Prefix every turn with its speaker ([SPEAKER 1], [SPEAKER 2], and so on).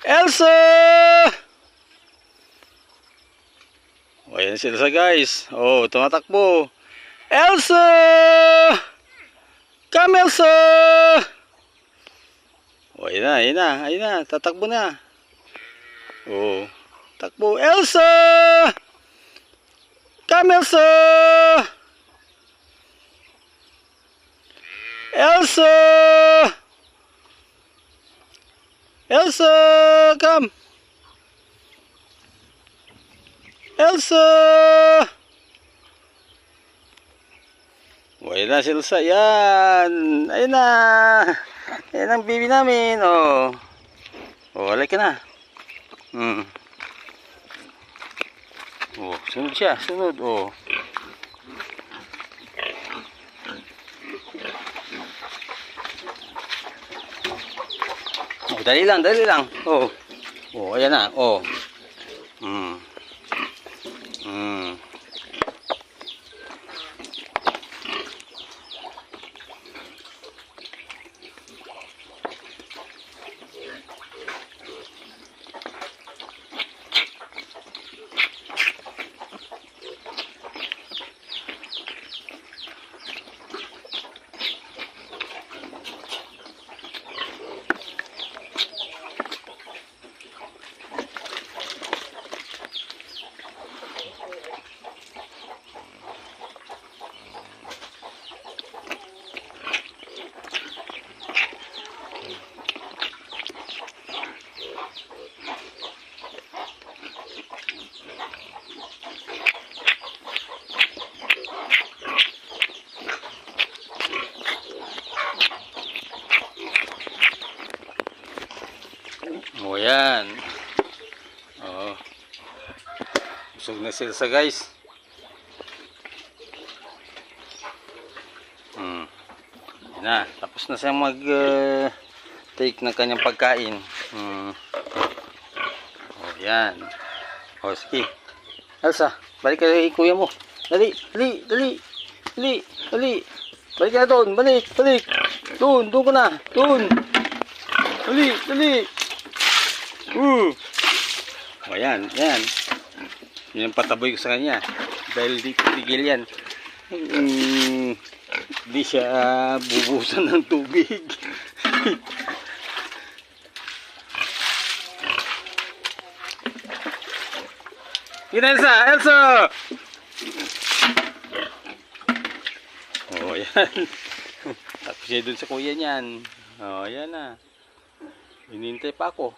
[SPEAKER 1] Elsa! O, ayan sila sa guys. Oh, tumatakbo. Elsa! Come, Elsa! O, ayan na, ayan na, ayan na. Tatakbo na. Oh, takbo. Elsa! Come, Elsa! Elsa! Elsa, come! Elsa! Ayan na si Elsa. Yan! Ayan na! Ayan ang baby namin. O, o alay ka na. Hmm. O, sunod siya. Sunod. Oh, dali lang, dali lang. Oh. Oh, ayan na. Oh. Mm. Oh, yan. Oh. Busog na sila sa guys. Hmm. Na. Tapos na siya mag uh, take ng kanyang pagkain. Hmm. Oh, yan. Oh, sige. Elsa, balik ka kay kuya mo. Dali, dali, dali. Dali, dali. Balik na doon. Balik, balik. Doon, doon ka na. Doon. Dali, dali. Uh. O yan, yan. Yan pataboy ko sa kanya. Dahil di tigil yan. Mm, di siya bubusan ng tubig. Yun Elsa! Elsa! Oh, yan. Tapos siya dun sa kuya niyan. Oh, yan na. Hinintay pa ako.